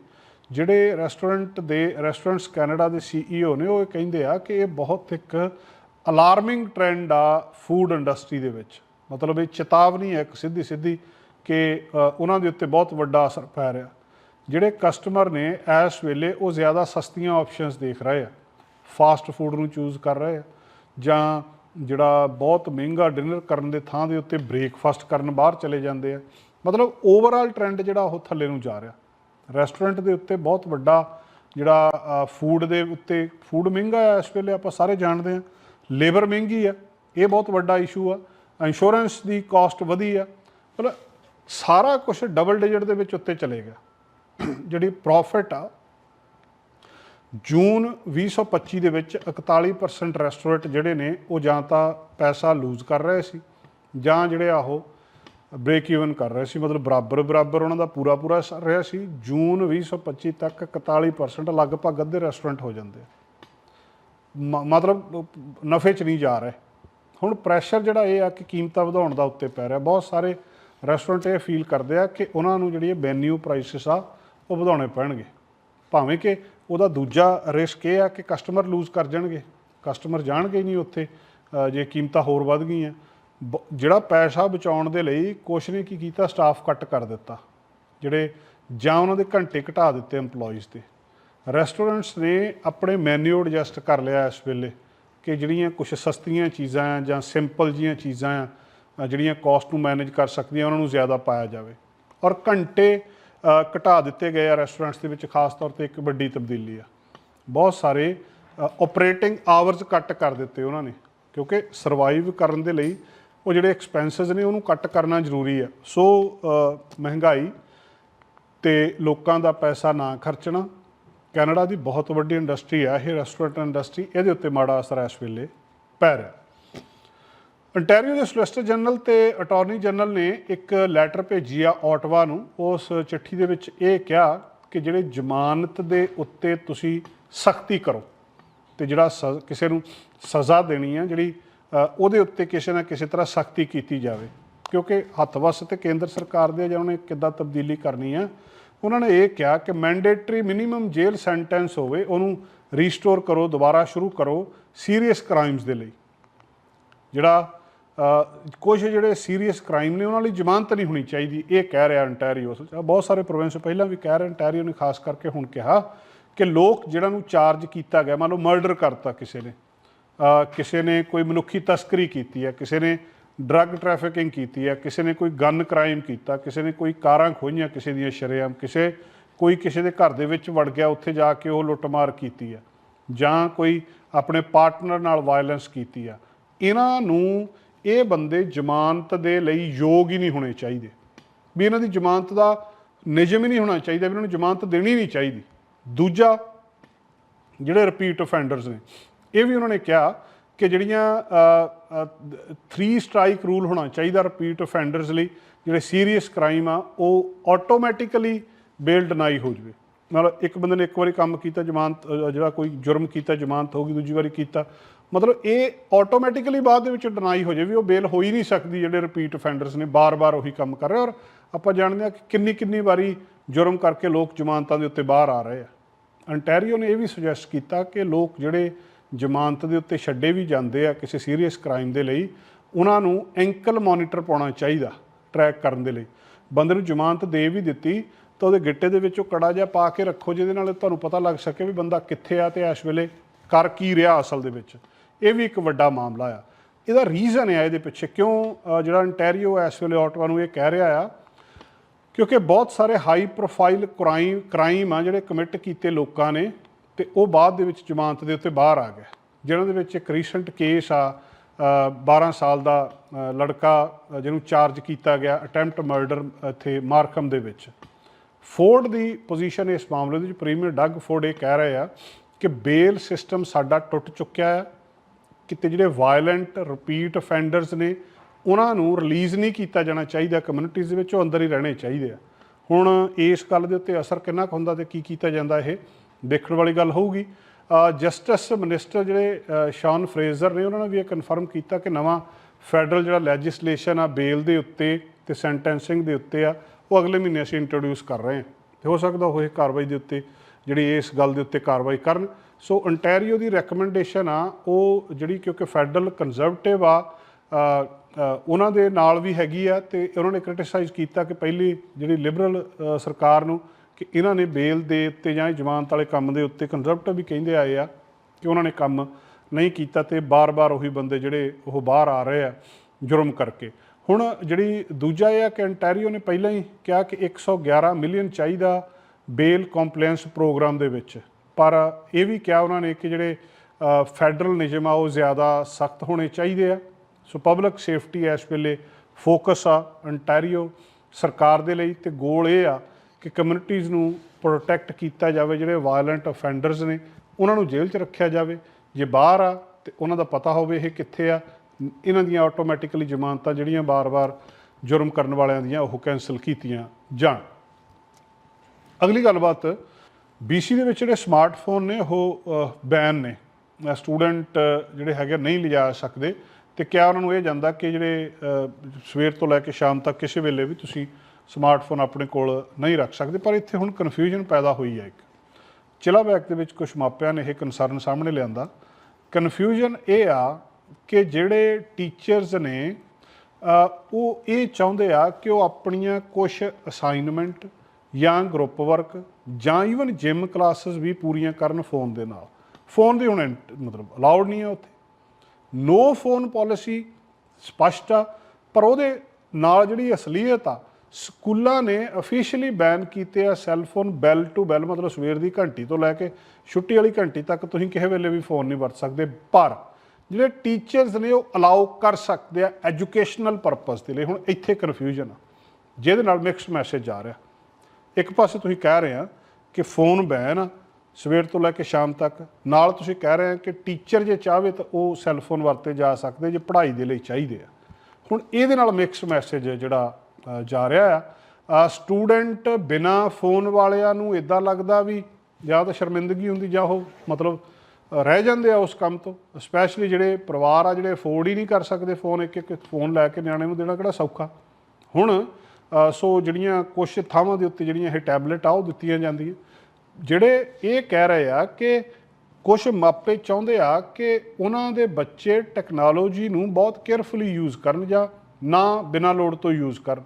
ਜਿਹੜੇ ਰੈਸਟੋਰੈਂਟ ਦੇ ਰੈਸਟੋਰੈਂਟਸ ਕੈਨੇਡਾ ਦੇ ਸੀਈਓ ਨੇ, ਉਹ ਇਹ ਕਹਿੰਦੇ ਆ ਕਿ ਇਹ ਬਹੁਤ ਇੱਕ ਅਲਾਰਮਿੰਗ ਟ੍ਰੈਂਡ ਆ ਫੂਡ ਇੰਡਸਟਰੀ ਦੇ ਵਿੱਚ। ਮਤਲਬ ਇਹ ਚੇਤਾਵਨੀ ਹੈ ਇੱਕ ਸਿੱਧੀ ਸਿੱਧੀ ਕਿ ਉਹਨਾਂ ਦੇ ਉੱਤੇ ਬਹੁਤ ਵੱਡਾ ਅਸਰ ਪੈ ਰਿਹਾ। ਜਿਹੜੇ ਕਸਟਮਰ ਨੇ ਇਸ ਵੇਲੇ ਉਹ ਜ਼ਿਆਦਾ ਸਸਤੀਆਂ ਆਪਸ਼ਨਸ ਦੇਖ ਰਹੇ ਆ। ਫਾਸਟ ਫੂਡ ਨੂੰ ਚੂਜ਼ ਕਰ ਰਹੇ ਆ ਜਾਂ ਜਿਹੜਾ ਬਹੁਤ ਮਹਿੰਗਾ ਡਿਨਰ ਕਰਨ ਦੇ ਥਾਂ ਦੇ ਉੱਤੇ ਬ੍ਰੇਕਫਾਸਟ ਕਰਨ ਬਾਹਰ ਚਲੇ ਜਾਂਦੇ ਆ। ਮਤਲਬ ਓਵਰਆਲ ਟ੍ਰੈਂਡ ਜਿਹੜਾ ਉਹ ਥੱਲੇ ਨੂੰ ਜਾ ਰਿਹਾ। ਰੈਸਟੋਰੈਂਟ ਦੇ ਉੱਤੇ ਬਹੁਤ ਵੱਡਾ ਜਿਹੜਾ ਫੂਡ ਦੇ ਉੱਤੇ ਫੂਡ ਮਹਿੰਗਾ ਆ ਇਸ ਵੇਲੇ ਆਪਾਂ ਸਾਰੇ ਜਾਣਦੇ ਆ। ਲੇਬਰ ਮਹਿੰਗੀ ਆ, ਇਹ ਬਹੁਤ ਵੱਡਾ ਇਸ਼ੂ ਆ ਇੰਸ਼ੋਰੈਂਸ ਦੀ ਕਾਸਟ ਵਧੀ ਆ, ਮਤਲਬ ਸਾਰਾ ਕੁਝ ਡਬਲ ਡਿਜਿਟ ਦੇ ਵਿੱਚ ਉੱਤੇ ਚਲੇ ਗਿਆ। ਜਿਹੜੀ ਪ੍ਰੋਫਿਟ ਆ, ਜੂਨ 2025 ਦੇ ਵਿੱਚ 41% ਰੈਸਟੋਰੈਂਟ ਜਿਹੜੇ ਨੇ, ਉਹ ਜਾਂ ਤਾਂ ਪੈਸਾ ਲੂਜ਼ ਕਰ ਰਹੇ ਸੀ, ਜਾਂ ਜਿਹੜੇ ਆ ਉਹ ਬ੍ਰੇਕ ਈਵਨ ਕਰ ਰਹੇ ਸੀ, ਮਤਲਬ ਬਰਾਬਰ ਬਰਾਬਰ ਉਹਨਾਂ ਦਾ ਪੂਰਾ ਪੂਰਾ ਸਰ ਰਿਹਾ ਸੀ। ਜੂਨ 2025 ਤੱਕ 41% ਲਗਭਗ ਅੱਧੇ ਰੈਸਟੋਰੈਂਟ ਹੋ ਜਾਂਦੇ ਆ। ਮਤਲਬ ਨਫੇ 'ਚ ਨਹੀਂ ਜਾ ਰਹੇ। ਹੁਣ ਪ੍ਰੈਸ਼ਰ ਜਿਹੜਾ ਇਹ ਆ ਕਿ ਕੀਮਤਾਂ ਵਧਾਉਣ ਦਾ ਉੱਤੇ ਪੈ ਰਿਹਾ। ਬਹੁਤ ਸਾਰੇ ਰੈਸਟੋਰੈਂਟ ਇਹ ਫੀਲ ਕਰਦੇ ਆ ਕਿ ਉਹਨਾਂ ਨੂੰ ਜਿਹੜੀ ਵੈਨਿਊ ਪ੍ਰਾਈਸਿਸ ਆ, ਉਹ ਵਧਾਉਣੇ ਪੈਣਗੇ। ਭਾਵੇਂ ਕਿ ਉਹਦਾ ਦੂਜਾ ਰਿਸਕ ਇਹ ਆ ਕਿ ਕਸਟਮਰ ਲੂਜ਼ ਕਰ ਜਾਣਗੇ। ਕਸਟਮਰ ਜਾਣਗੇ ਨਹੀਂ ਉੱਥੇ ਜੇ ਕੀਮਤਾਂ ਹੋਰ ਵੱਧ ਗਈਆਂ। ਬ- ਜਿਹੜਾ ਪੈਸਾ ਬਚਾਉਣ ਦੇ ਲਈ ਕੁਛ ਨੇ ਕੀ ਕੀਤਾ? ਸਟਾਫ ਕੱਟ ਕਰ ਦਿੱਤਾ। ਜਿਹੜੇ ਜਾਂ ਉਹਨਾਂ ਦੇ ਘੰਟੇ ਘਟਾ ਦਿੱਤੇ EMPLOYEES ਦੇ ਰੈਸਟੋਰੈਂਟਸ ਨੇ ਆਪਣੇ ਮੈਨੂ ਐਡਜਸਟ ਕਰ ਲਿਆ ਇਸ ਵੇਲੇ ਕਿ ਜਿਹੜੀਆਂ ਕੁਝ ਸਸਤੀਆਂ ਚੀਜ਼ਾਂ ਆ ਜਾਂ ਸਿੰਪਲ ਜੀਆਂ ਚੀਜ਼ਾਂ ਆ ਜਿਹੜੀਆਂ ਕਾਸਟ ਨੂੰ ਮੈਨੇਜ ਕਰ ਸਕਦੀਆਂ, ਉਹਨਾਂ ਨੂੰ ਜ਼ਿਆਦਾ ਪਾਇਆ ਜਾਵੇ। ਔਰ ਘੰਟੇ ਘਟਾ ਦਿੱਤੇ ਗਏ ਆ ਰੈਸਟੋਰੈਂਟਸ ਦੇ ਵਿੱਚ, ਖਾਸ ਤੌਰ ਤੇ ਇੱਕ ਵੱਡੀ ਤਬਦੀਲੀ ਆ। ਬਹੁਤ ਸਾਰੇ ਆਪਰੇਟਿੰਗ ਆਵਰਸ ਕੱਟ ਕਰ ਦਿੱਤੇ ਉਹਨਾਂ ਨੇ, ਕਿਉਂਕਿ ਸਰਵਾਈਵ ਕਰਨ ਦੇ ਲਈ ਉਹ ਜਿਹੜੇ ਐਕਸਪੈਂਸਸ ਨੇ, ਉਹਨੂੰ ਕੱਟ ਕਰਨਾ ਜ਼ਰੂਰੀ ਆ। ਸੋ ਮਹਿੰਗਾਈ ਤੇ ਲੋਕਾਂ ਦਾ ਪੈਸਾ ਨਾ ਖਰਚਣਾ ਕੈਨੇਡਾ ਦੀ ਬਹੁਤ ਵੱਡੀ ਇੰਡਸਟਰੀ ਆ, ਇਹ ਰੈਸਟੋਰੈਂਟ ਇੰਡਸਟਰੀ ਇਹਦੇ ਉੱਤੇ ਮਾੜਾ ਅਸਰ ਇਸ ਵੇਲੇ ਪੈ ਰਿਹਾ। ਅੰਟੈਰੀਓ ਦੇ ਸੋਲਿਸਟਰ ਜਨਰਲ ਤੇ ਅਟਾਰਨੀ ਜਨਰਲ ਨੇ ਇੱਕ ਲੈਟਰ ਭੇਜੀ ਆ ਆਟਵਾ ਨੂੰ। ਉਸ ਚਿੱਠੀ ਦੇ ਵਿੱਚ ਇਹ ਕਿਹਾ ਕਿ ਜਿਹੜੇ ਜ਼ਮਾਨਤ ਦੇ ਉੱਤੇ ਤੁਸੀਂ ਸਖਤੀ ਕਰੋ ਤੇ ਜਿਹੜਾ ਸ- ਕਿਸੇ ਨੂੰ ਸਜ਼ਾ ਦੇਣੀ ਆ, ਜਿਹੜੀ ਉਹਦੇ ਉੱਤੇ ਕਿਸੇ ਨਾ ਕਿਸੇ ਤਰ੍ਹਾਂ ਸਖਤੀ ਕੀਤੀ ਜਾਵੇ। ਕਿਉਂਕਿ ਹੱਥ ਵੱਸ ਤੇ ਕੇਂਦਰ ਸਰਕਾਰ ਦੇ ਜਾਂ ਉਹਨੇ ਕਿੱਦਾਂ ਤਬਦੀਲੀ ਕਰਨੀ ਆ ਉਹਨਾਂ ਨੇ ਇਹ ਕਿਹਾ ਕਿ ਮੈਂਡੇਟਰੀ ਮਿਨੀਮਮ ਜੇਲ੍ਹ ਸੈਂਟੈਂਸ ਹੋਵੇ, ਉਹਨੂੰ ਰੀਸਟੋਰ ਕਰੋ, ਦੁਬਾਰਾ ਸ਼ੁਰੂ ਕਰੋ ਸੀਰੀਅਸ ਕ੍ਰਾਈਮਸ ਦੇ ਲਈ। ਜਿਹੜਾ ਕੁਝ ਜਿਹੜੇ ਸੀਰੀਅਸ ਕ੍ਰਾਈਮ ਨੇ, ਉਹਨਾਂ ਲਈ ਜ਼ਮਾਨਤ ਨਹੀਂ ਹੋਣੀ ਚਾਹੀਦੀ। ਇਹ ਕਹਿ ਰਿਹਾ ਅੰਟੈਰੀਓ ਬਹੁਤ ਸਾਰੇ ਪ੍ਰੋਵਿੰਸ ਪਹਿਲਾਂ ਵੀ ਕਹਿ ਰਹੇ ਅੰਟੈਰੀਓ ਨੇ, ਖਾਸ ਕਰਕੇ ਹੁਣ ਕਿਹਾ ਕਿ ਲੋਕ ਜਿਹੜਾ ਨੂੰ ਚਾਰਜ ਕੀਤਾ ਗਿਆ, ਮੰਨ ਲਓ ਮਰਡਰ ਕਰਤਾ ਕਿਸੇ ਨੇ ਕਿਸੇ ਨੇ ਕੋਈ ਮਨੁੱਖੀ ਤਸਕਰੀ ਕੀਤੀ ਹੈ, ਕਿਸੇ ਨੇ ਡਰੱਗ ਟ੍ਰੈਫਿਕਿੰਗ ਕੀਤੀ ਹੈ, ਕਿਸੇ ਨੇ ਕੋਈ ਗਨ ਕ੍ਰਾਈਮ ਕੀਤਾ, ਕਿਸੇ ਨੇ ਕੋਈ ਕਾਰਾਂ ਖੋਹੀਆਂ ਕਿਸੇ ਦੀਆਂ ਸ਼ਰੇਆਮ, ਕਿਸੇ, ਕੋਈ ਕਿਸੇ ਦੇ ਘਰ ਦੇ ਵਿੱਚ ਵੜ ਗਿਆ, ਉੱਥੇ ਜਾ ਕੇ ਉਹ ਲੁੱਟਮਾਰ ਕੀਤੀ ਹੈ, ਜਾਂ ਕੋਈ ਆਪਣੇ ਪਾਰਟਨਰ ਨਾਲ ਵਾਇਲੈਂਸ ਕੀਤੀ ਆ ਇਹਨਾਂ ਨੂੰ ਇਹ ਬੰਦੇ ਜ਼ਮਾਨਤ ਦੇ ਲਈ ਯੋਗ ਹੀ ਨਹੀਂ ਹੋਣੇ ਚਾਹੀਦੇ। ਵੀ ਇਹਨਾਂ ਦੀ ਜ਼ਮਾਨਤ ਦਾ ਨਿਯਮ ਹੀ ਨਹੀਂ ਹੋਣਾ ਚਾਹੀਦਾ, ਵੀ ਇਹਨਾਂ ਨੂੰ ਜ਼ਮਾਨਤ ਦੇਣੀ ਨਹੀਂ ਚਾਹੀਦੀ। ਦੂਜਾ, ਜਿਹੜੇ ਰਿਪੀਟ ਅਫੈਂਡਰਸ ਨੇ, ਇਹ ਵੀ ਉਹਨਾਂ ਨੇ ਕਿਹਾ ਕਿ ਜਿਹੜੀਆਂ 3 ਸਟ੍ਰਾਈਕ ਰੂਲ ਹੋਣਾ ਚਾਹੀਦਾ ਰਿਪੀਟ ਅਫੈਂਡਰਸ ਲਈ, ਜਿਹੜੇ ਸੀਰੀਅਸ ਕ੍ਰਾਈਮ ਆ, ਉਹ ਆਟੋਮੈਟਿਕਲੀ ਬੇਲ ਡਿਨਾਈ ਹੋ ਜਵੇ। ਮਤਲਬ ਇੱਕ ਬੰਦੇ ਨੇ ਇੱਕ ਵਾਰੀ ਕੰਮ ਕੀਤਾ, ਜ਼ਮਾਨਤ ਜਿਹੜਾ ਕੋਈ ਜੁਰਮ ਕੀਤਾ, ਜ਼ਮਾਨਤ ਹੋ ਗਈ, ਦੂਜੀ ਵਾਰੀ ਕੀਤਾ, ਮਤਲਬ ਇਹ ਆਟੋਮੈਟਿਕਲੀ ਬਾਅਦ ਦੇ ਵਿੱਚ ਡਿਨਾਈ ਹੋ ਜਾਵੇ, ਵੀ ਉਹ ਬੇਲ ਹੋ ਹੀ ਨਹੀਂ ਸਕਦੀ, ਜਿਹੜੇ ਰਿਪੀਟ ਅਫੈਂਡਰਸ ਨੇ, ਬਾਰ-ਬਾਰ ਉਹੀ ਕੰਮ ਕਰ ਰਹੇ ਔਰ ਆਪਾਂ ਜਾਣਦੇ ਹਾਂ ਕਿ ਕਿੰਨੀ ਕਿੰਨੀ ਵਾਰੀ ਜੁਰਮ ਕਰਕੇ ਲੋਕ ਜ਼ਮਾਨਤਾਂ ਦੇ ਉੱਤੇ ਬਾਹਰ ਆ ਰਹੇ ਆ। ਅੰਟੈਰੀਓ ਨੇ ਇਹ ਵੀ ਸੁਜੈਸਟ ਕੀਤਾ ਕਿ ਲੋਕ ਜਿਹੜੇ ਜ਼ਮਾਨਤ ਦੇ ਉੱਤੇ ਛੱਡੇ ਵੀ ਜਾਂਦੇ ਆ ਕਿਸੇ ਸੀਰੀਅਸ ਕ੍ਰਾਈਮ ਦੇ ਲਈ, ਉਹਨਾਂ ਨੂੰ ਐਂਕਲ ਮੋਨੀਟਰ ਪਾਉਣਾ ਚਾਹੀਦਾ ਟਰੈਕ ਕਰਨ ਦੇ ਲਈ। ਬੰਦੇ ਨੂੰ ਜ਼ਮਾਨਤ ਦੇ ਵੀ ਦਿੱਤੀ ਤਾਂ ਉਹਦੇ ਗਿੱਟੇ ਦੇ ਵਿੱਚ ਉਹ ਕੜਾ ਜਿਹਾ ਪਾ ਕੇ ਰੱਖੋ, ਜਿਹਦੇ ਨਾਲ ਤੁਹਾਨੂੰ ਪਤਾ ਲੱਗ ਸਕੇ ਵੀ ਬੰਦਾ ਕਿੱਥੇ ਆ ਤੇ ਇਸ ਵੇਲੇ ਕਰ ਕੀ ਰਿਹਾ ਅਸਲ ਦੇ ਵਿੱਚ। ਇਹ ਵੀ ਇੱਕ ਵੱਡਾ ਮਾਮਲਾ ਆ। ਇਹਦਾ ਰੀਜ਼ਨ ਹੈ ਇਹਦੇ ਪਿੱਛੇ। ਕਿਉਂ ਜਿਹੜਾ ਅੰਟੈਰੀਓ ਇਸ ਵੇਲੇ ਆਟਵਾ ਨੂੰ ਇਹ ਕਹਿ ਰਿਹਾ ਆ? ਕਿਉਂਕਿ ਬਹੁਤ ਸਾਰੇ ਹਾਈ ਪ੍ਰੋਫਾਈਲ ਕ੍ਰਾਈਮ ਕ੍ਰਾਈਮ ਆ ਜਿਹੜੇ ਕਮਿਟ ਕੀਤੇ ਲੋਕਾਂ ਨੇ। ਤੇ ਉਹ ਬਾਅਦ ਦੇ ਵਿੱਚ ਜ਼ਮਾਨਤ ਦੇ ਉੱਤੇ ਬਾਹਰ ਆ ਗਏ ਜਿਹਨਾਂ ਦੇ ਵਿੱਚ ਇੱਕ ਰੀਸੈਂਟ ਕੇਸ ਆ ਅ, 12 ਸਾਲ ਦਾ ਲੜਕਾ ਜਿਹਨੂੰ ਚਾਰਜ ਕੀਤਾ ਗਿਆ ਅਟੈਂਪਟ ਮਰਡਰ ਇੱਥੇ ਮਾਰਕਮ ਦੇ ਵਿੱਚ। ਫੋਰਡ ਦੀ ਪੋਜੀਸ਼ਨ ਇਸ ਮਾਮਲੇ ਦੇ ਵਿੱਚ ਪ੍ਰੀਮੀਅਰ ਡੱਗ ਫੋਰਡ ਇਹ ਕਹਿ ਰਹੇ ਆ ਕਿ ਬੇਲ ਸਿਸਟਮ ਸਾਡਾ ਟੁੱਟ ਚੁੱਕਿਆ ਹੈ ਕਿਤੇ ਜਿਹੜੇ ਵਾਇਲੈਂਟ ਰਿਪੀਟ ਅਫੈਂਡਰਸ ਨੇ ਉਹਨਾਂ ਨੂੰ ਰਿਲੀਜ਼ ਨਹੀਂ ਕੀਤਾ ਜਾਣਾ ਚਾਹੀਦਾ ਕਮਿਊਨਿਟੀਜ਼ ਦੇ ਵਿੱਚ ਉਹ ਅੰਦਰ ਹੀ ਰਹਿਣੇ ਚਾਹੀਦੇ ਆ। ਹੁਣ ਇਸ ਗੱਲ ਦੇ ਉੱਤੇ ਅਸਰ ਕਿੰਨਾ ਕੁ ਹੁੰਦਾ ਤੇ ਕੀ ਕੀਤਾ ਜਾਂਦਾ ਇਹ? ਦੇਖਣ ਵਾਲੀ ਗੱਲ ਹੋਊਗੀ। ਜਸਟਿਸ ਮਿਨਿਸਟਰ ਜਿਹੜੇ ਸ਼ਾਨ ਫਰੇਜ਼ਰ ਨੇ, ਉਹਨਾਂ ਨੇ ਵੀ ਇਹ ਕਨਫਰਮ ਕੀਤਾ ਕਿ ਨਵਾਂ ਫੈਡਰਲ ਜਿਹੜਾ ਲੈਜਿਸਲੇਸ਼ਨ ਆ ਬੇਲ ਦੇ ਉੱਤੇ ਤੇ ਸੈਂਟੈਂਸਿੰਗ ਦੇ ਉੱਤੇ ਆ, ਉਹ ਅਗਲੇ ਮਹੀਨੇ ਅਸੀਂ ਇੰਟਰੋਡਿਊਸ ਕਰ ਰਹੇ ਹਾਂ। ਤੇ ਹੋ ਸਕਦਾ ਉਹ ਇਹ ਕਾਰਵਾਈ ਦੇ ਉੱਤੇ, ਜਿਹੜੀ ਇਸ ਗੱਲ ਦੇ ਉੱਤੇ ਕਾਰਵਾਈ ਕਰਨ। ਸੋ ਅੰਟੈਰੀਓ ਦੀ ਰეკਮੈਂਡੇਸ਼ਨ ਆ, ਉਹ ਜਿਹੜੀ ਕਿਉਂਕਿ ਫੈਡਰਲ ਕੰਜ਼ਰਵੇਟਿਵ ਆ ਉਹਨਾਂ ਦੇ ਨਾਲ ਵੀ ਹੈਗੀ ਆ, ਤੇ ਉਹਨਾਂ ਨੇ ਕ੍ਰਿਟਿਸਾਈਜ਼ ਕੀਤਾ ਕਿ ਪਹਿਲੀ ਜਿਹੜੀ ਲਿਬਰਲ ਸਰਕਾਰ ਨੂੰ ਕਿ ਇਹਨਾਂ ਨੇ ਬੇਲ ਦੇ ਉੱਤੇ ਜਾਂ ਜ਼ਮਾਨਤ ਵਾਲੇ ਕੰਮ ਦੇ ਉੱਤੇ ਕੰਜ਼ਰਵੇਟਿਵ ਵੀ ਕਹਿੰਦੇ ਆਏ ਆ ਕਿ ਉਹਨਾਂ ਨੇ ਕੰਮ ਨਹੀਂ ਕੀਤਾ ਤੇ ਬਾਰ-ਬਾਰ ਉਹੀ ਬੰਦੇ ਜਿਹੜੇ ਉਹ ਬਾਹਰ ਆ ਰਹੇ ਆ, ਜੁਰਮ ਕਰਕੇ। ਹੁਣ ਜਿਹੜੀ ਦੂਜਾ ਇਹ ਆ ਕਿ ਅੰਟੈਰੀਓ ਨੇ ਪਹਿਲਾਂ ਹੀ ਕਿਹਾ ਕਿ 111 ਮਿਲੀਅਨ ਚਾਹੀਦਾ ਬੇਲ ਕੰਪਲਾਈਂਸ ਪ੍ਰੋਗਰਾਮ ਦੇ ਵਿੱਚ। ਪਰ ਇਹ ਵੀ ਕਿਹਾ ਉਹਨਾਂ ਨੇ ਕਿ ਜਿਹੜੇ ਫੈਡਰਲ ਨਿਯਮ ਆ, ਉਹ ਜ਼ਿਆਦਾ ਸਖਤ ਹੋਣੇ ਚਾਹੀਦੇ ਆ। ਸੋ ਪਬਲਿਕ ਸੇਫਟੀ ਇਸ ਵੇਲੇ ਫੋਕਸ ਆ ਅੰਟੈਰੀਓ ਸਰਕਾਰ ਦੇ ਲਈ ਤੇ ਗੋਲ ਇਹ ਆ ਕਿ ਕਮਿਊਨਿਟੀਜ਼ ਨੂੰ ਪ੍ਰੋਟੈਕਟ ਕੀਤਾ ਜਾਵੇ, ਜਿਹੜੇ ਵਾਇਲੈਂਟ ਅਫੈਂਡਰਸ ਨੇ, ਉਹਨਾਂ ਨੂੰ ਜੇਲ੍ਹ 'ਚ ਰੱਖਿਆ ਜਾਵੇ। ਜੇ ਬਾਹਰ ਆ, ਤੇ ਉਹਨਾਂ ਦਾ ਪਤਾ ਹੋਵੇ ਇਹ ਕਿੱਥੇ ਆ। ਇਹਨਾਂ ਦੀਆਂ ਆਟੋਮੈਟਿਕਲੀ ਜ਼ਮਾਨਤਾਂ ਜਿਹੜੀਆਂ ਬਾਰ-ਬਾਰ ਜੁਰਮ ਕਰਨ ਵਾਲਿਆਂ ਦੀਆਂ, ਉਹ ਕੈਨਸਲ ਕੀਤੀਆਂ ਜਾਣ। ਅਗਲੀ ਗੱਲਬਾਤ BC ਦੇ ਵਿੱਚ ਜਿਹੜੇ ਸਮਾਰਟਫੋਨ ਨੇ, ਉਹ ਬੈਨ ਨੇ। ਸਟੂਡੈਂਟ ਜਿਹੜੇ ਹੈਗੇ ਨਹੀਂ ਲਿਜਾ ਸਕਦੇ। ਤੇ ਕਿਆ ਉਹਨਾਂ ਨੂੰ ਇਹ ਜਾਂਦਾ ਕਿ ਜਿਹੜੇ ਸਵੇਰ ਤੋਂ ਲੈ ਕੇ ਸ਼ਾਮ ਤੱਕ, ਕਿਸੇ ਵੇਲੇ ਵੀ ਤੁਸੀਂ ਸਮਾਰਟਫੋਨ ਆਪਣੇ ਕੋਲ ਨਹੀਂ ਰੱਖ ਸਕਦੇ, ਪਰ ਇੱਥੇ ਹੁਣ ਕਨਫਿਊਜ਼ਨ ਪੈਦਾ ਹੋਈ ਹੈ ਇੱਕ। ਚਿਲਾ ਬੈਗ ਦੇ ਵਿੱਚ ਕੁਝ ਮਾਪਿਆਂ ਨੇ ਇਹ ਕਨਸਰਨ ਸਾਹਮਣੇ ਲਿਆਂਦਾ। ਕਨਫਿਊਜ਼ਨ ਇਹ ਆ ਕਿ ਜਿਹੜੇ ਟੀਚਰਸ ਨੇ ਉਹ ਇਹ ਚਾਹੁੰਦੇ ਆ ਕਿ ਉਹ ਆਪਣੀਆਂ ਕੁਝ ਅਸਾਈਨਮੈਂਟ ਜਾਂ ਗਰੁੱਪ ਵਰਕ ਜਾਂ ਈਵਨ ਜਿਮ ਕਲਾਸਿਸ ਵੀ ਪੂਰੀਆਂ ਕਰਨ ਫੋਨ ਦੇ ਨਾਲ। ਫੋਨ ਦੀ ਹੁਣ ਇੰਟ- ਮਤਲਬ ਅਲਾਉਡ ਨਹੀਂ ਹੈ ਉੱਥੇ। ਨੋ ਫੋਨ ਪਾਲਿਸੀ ਸਪਸ਼ਟ ਆ, ਪਰ ਉਹਦੇ ਨਾਲ ਜਿਹੜੀ ਅਸਲੀਅਤ ਆ ਸਕੂਲਾਂ ਨੇ ਅਫੀਸ਼ੀਅਲੀ ਬੈਨ ਕੀਤੇ ਆ ਸੈੱਲਫੋਨ ਬੈਲ ਟੂ ਬੈਲ ਮਤਲਬ ਸਵੇਰ ਦੀ ਘੰਟੀ ਤੋਂ ਲੈ ਕੇ ਛੁੱਟੀ ਵਾਲੀ ਘੰਟੀ ਤੱਕ ਤੁਸੀਂ ਕਿਸੇ ਵੇਲੇ ਵੀ ਫੋਨ ਨਹੀਂ ਵਰਤ ਸਕਦੇ। ਪਰ ਜਿਹੜੇ ਟੀਚਰਸ ਨੇ ਉਹ ਅਲਾਉ ਕਰ ਸਕਦੇ ਆ ਐਜੂਕੇਸ਼ਨਲ ਪਰਪਸ ਦੇ ਲਈ। ਹੁਣ ਇੱਥੇ ਕਨਫਿਊਜ਼ਨ ਆ, ਜਿਹਦੇ ਨਾਲ ਮਿਕਸਡ ਮੈਸੇਜ ਆ ਰਿਹਾ। ਇੱਕ ਪਾਸੇ ਤੁਸੀਂ ਕਹਿ ਰਹੇ ਆ ਕਿ ਫੋਨ ਬੈਨ ਆ, ਸਵੇਰ ਤੋਂ ਲੈ ਕੇ ਸ਼ਾਮ ਤੱਕ। ਨਾਲ ਤੁਸੀਂ ਕਹਿ ਰਹੇ ਆ ਕਿ ਟੀਚਰ ਜੇ ਚਾਹਵੇ ਤਾਂ ਉਹ ਸੈੱਲ ਫੋਨ ਵਰਤੇ ਜਾ ਸਕਦੇ, ਜੇ ਪੜ੍ਹਾਈ ਦੇ ਲਈ ਚਾਹੀਦੇ ਆ। ਹੁਣ ਇਹਦੇ ਨਾਲ ਮਿਕਸ ਮੈਸੇਜ ਜਿਹੜਾ ਜਾ ਰਿਹਾ ਆ। ਸਟੂਡੈਂਟ ਬਿਨਾ ਫੋਨ ਵਾਲਿਆਂ ਨੂੰ ਇਦਾਂ ਲੱਗਦਾ ਵੀ ਜਾਂ ਤਾਂ ਸ਼ਰਮਿੰਦਗੀ ਹੁੰਦੀ ਜਾਂ ਉਹ ਮਤਲਬ ਰਹਿ ਜਾਂਦੇ ਆ ਉਸ ਕੰਮ ਤੋਂ। ਸਪੈਸ਼ਲੀ ਜਿਹੜੇ ਪਰਿਵਾਰ ਆ, ਜਿਹੜੇ ਅਫੋਰਡ ਹੀ ਨਹੀਂ ਕਰ ਸਕਦੇ ਫੋਨ ਇੱਕ ਇੱਕ ਫੋਨ ਲੈ ਕੇ ਨਿਆਣੇ ਨੂੰ ਦੇਣਾ ਕਿਹੜਾ ਸੌਖਾ। ਹੁਣ ਸੋ ਜਿਹੜੀਆਂ ਕੁਝ ਥਾਵਾਂ ਦੇ ਉੱਤੇ ਜਿਹੜੀਆਂ ਇਹ ਟੈਬਲੇਟ ਆ, ਉਹ ਦਿੱਤੀਆਂ ਜਾਂਦੀਆਂ। ਜਿਹੜੇ ਇਹ ਕਹਿ ਰਹੇ ਆ ਕਿ ਕੁਝ ਮਾਪੇ ਚਾਹੁੰਦੇ ਆ ਕਿ ਉਹਨਾਂ ਦੇ ਬੱਚੇ ਟੈਕਨੋਲੋਜੀ ਨੂੰ ਬਹੁਤ ਕੇਅਰਫੁਲੀ ਯੂਜ਼ ਕਰਨ ਜਾਂ ਨਾ ਬਿਨਾਂ ਲੋੜ ਤੋਂ ਯੂਜ਼ ਕਰਨ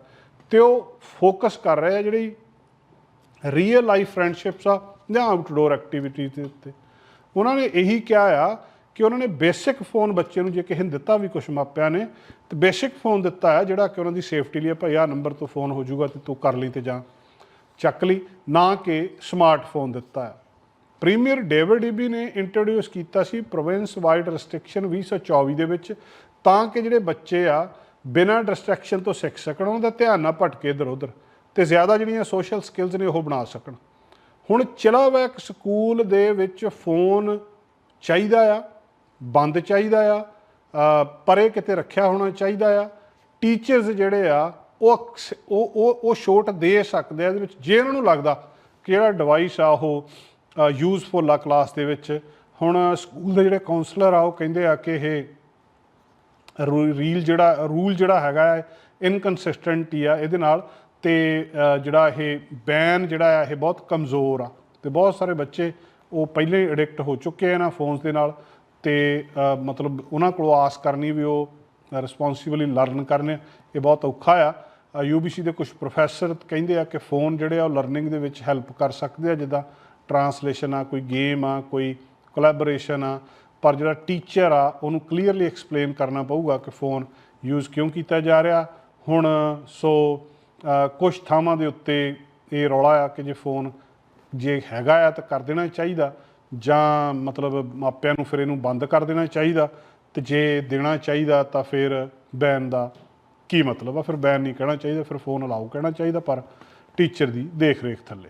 ਤੇ ਉਹ ਫੋਕਸ ਕਰ ਰਹੇ ਆ ਜਿਹੜੀ ਰੀਅਲ ਲਾਈਫ ਫਰੈਂਡਸ਼ਿਪਸ ਆ ਜਾਂ ਆਊਟਡੋਰ ਐਕਟੀਵਿਟੀਜ਼ ਦੇ ਉੱਤੇ। ਉਹਨਾਂ ਨੇ ਇਹੀ ਕਿਹਾ ਆ ਕਿ ਉਹਨਾਂ ਨੇ ਬੇਸਿਕ ਫੋਨ ਬੱਚੇ ਨੂੰ ਜੇ ਕਿਸੇ ਨੇ ਦਿੱਤਾ ਵੀ ਕੁਝ ਮਾਪਿਆਂ ਨੇ ਤੇ ਬੇਸਿਕ ਫੋਨ ਦਿੱਤਾ ਹੈ ਜਿਹੜਾ ਕਿ ਉਹਨਾਂ ਦੀ ਸੇਫਟੀ ਲਈ ਆ, ਭਾਈ ਆ ਨੰਬਰ ਤੋਂ ਫੋਨ ਹੋ ਜਾਊਗਾ ਤੇ ਤੂੰ ਕਰ ਲਈ ਤੇ ਜਾਂ। ਚੱਕ ਲਈ ਨਾ ਕਿ ਸਮਾਰਟਫੋਨ ਦਿੱਤਾ ਹੈ ਪ੍ਰੀਮੀਅਰ ਡੇਵਿਡ ਈਬੀ ਨੇ ਇੰਟਰੋਡਿਊਸ ਕੀਤਾ ਸੀ ਪ੍ਰੋਵਿੰਸ ਵਾਈਡ ਰੈਸਟ੍ਰਿਕਸ਼ਨ 2024 ਦੇ ਵਿੱਚ ਤਾਂ ਕਿ ਜਿਹੜੇ ਬੱਚੇ ਆ ਬਿਨਾਂ ਡਿਸਟਰੈਕਸ਼ਨ ਤੋਂ ਸਿੱਖ ਸਕਣ ਉਹਨਾਂ ਦਾ ਧਿਆਨ ਨਾ ਭਟਕੇ ਇੱਧਰ ਉੱਧਰ, ਤੇ ਜ਼ਿਆਦਾ ਜਿਹੜੀਆਂ ਸੋਸ਼ਲ ਸਕਿੱਲਸ ਨੇ ਉਹ ਬਣਾ ਸਕਣ। ਹੁਣ ਚਿਲਾਵੈਕ ਸਕੂਲ ਦੇ ਵਿੱਚ ਫੋਨ ਚਾਹੀਦਾ ਆ, ਬੰਦ ਚਾਹੀਦਾ ਆ ਪਰੇ ਕਿਤੇ ਰੱਖਿਆ ਹੋਣਾ ਚਾਹੀਦਾ ਆ ਟੀਚਰਸ ਜਿਹੜੇ ਆ, ਉਹ ਅਕਸ- ਉਹ ਉਹ ਉਹ ਛੋਟ ਦੇ ਸਕਦੇ ਆ, ਇਹਦੇ ਵਿੱਚ ਜੇ ਉਹਨਾਂ ਨੂੰ ਲੱਗਦਾ ਕਿ ਜਿਹੜਾ ਡਿਵਾਈਸ ਆ ਉਹ ਯੂਜ਼ਫੁਲ ਆ ਕਲਾਸ ਦੇ ਵਿੱਚ, ਹੁਣ ਸਕੂਲ ਦੇ ਜਿਹੜੇ ਕਾਉਂਸਲਰ ਆ, ਉਹ ਕਹਿੰਦੇ ਆ ਕਿ ਇਹ ਰੀਲ ਜਿਹੜਾ ਰੂਲ ਜਿਹੜਾ ਹੈਗਾ ਹੈ ਇਨਕਨਸਿਸਟੈਂਟ ਹੀ ਆ ਇਹਦੇ ਨਾਲ ਤੇ ਜਿਹੜਾ ਇਹ ਬੈਨ ਜਿਹੜਾ ਆ, ਇਹ ਬਹੁਤ ਕਮਜ਼ੋਰ ਆ ਤੇ ਬਹੁਤ ਸਾਰੇ ਬੱਚੇ ਉਹ ਪਹਿਲੇ ਹੀ ਐਡਿਕਟ ਹੋ ਚੁੱਕੇ ਆ ਇਹਨਾਂ ਫੋਨਸ ਦੇ ਨਾਲ ਤੇ ਮਤਲਬ ਉਹਨਾਂ ਕੋਲੋਂ ਆਸ ਕਰਨੀ ਵੀ ਉਹ ਰਿਸਪੌਂਸਿਬਲੀ ਲਰਨ ਕਰਨ, ਇਹ ਬਹੁਤ ਔਖਾ ਆ। ਯੂਬੀਸੀ ਦੇ ਕੁਝ ਪ੍ਰੋਫੈਸਰ ਕਹਿੰਦੇ ਆ ਕਿ ਫੋਨ ਜਿਹੜੇ ਆ ਉਹ ਲਰਨਿੰਗ ਦੇ ਵਿੱਚ ਹੈਲਪ ਕਰ ਸਕਦੇ ਆ, ਜਿੱਦਾਂ ਟਰਾਂਸਲੇਸ਼ਨ ਆ, ਕੋਈ ਗੇਮ ਆ, ਕੋਈ ਕੋਲੈਬੋਰੇਸ਼ਨ ਆ ਪਰ ਜਿਹੜਾ ਟੀਚਰ ਆ, ਉਹਨੂੰ ਕਲੀਅਰਲੀ ਐਕਸਪਲੇਨ ਕਰਨਾ ਪਊਗਾ ਕਿ ਫੋਨ ਯੂਜ਼ ਕਿਉਂ ਕੀਤਾ ਜਾ ਰਿਹਾ। ਹੁਣ ਸੋ ਕੁਝ ਥਾਵਾਂ ਦੇ ਉੱਤੇ ਇਹ ਰੌਲਾ ਆ ਕਿ ਜੇ ਫੋਨ ਜੇ ਹੈਗਾ ਆ ਤਾਂ ਕਰ ਦੇਣਾ ਚਾਹੀਦਾ, ਜਾਂ ਮਤਲਬ ਮਾਪਿਆਂ ਨੂੰ ਫਿਰ ਇਹਨੂੰ ਬੰਦ ਕਰ ਦੇਣਾ ਚਾਹੀਦਾ, ਤੇ ਜੇ ਦੇਣਾ ਚਾਹੀਦਾ ਤਾਂ ਫਿਰ ਬੈਨ ਦਾ ਕੀ ਮਤਲਬ ਆ? ਫਿਰ ਬੈਨ ਨਹੀਂ ਕਹਿਣਾ ਚਾਹੀਦਾ, ਫਿਰ ਫੋਨ ਅਲਾਉ ਕਹਿਣਾ ਚਾਹੀਦਾ, ਪਰ ਟੀਚਰ ਦੀ ਦੇਖ ਰੇਖ ਥੱਲੇ।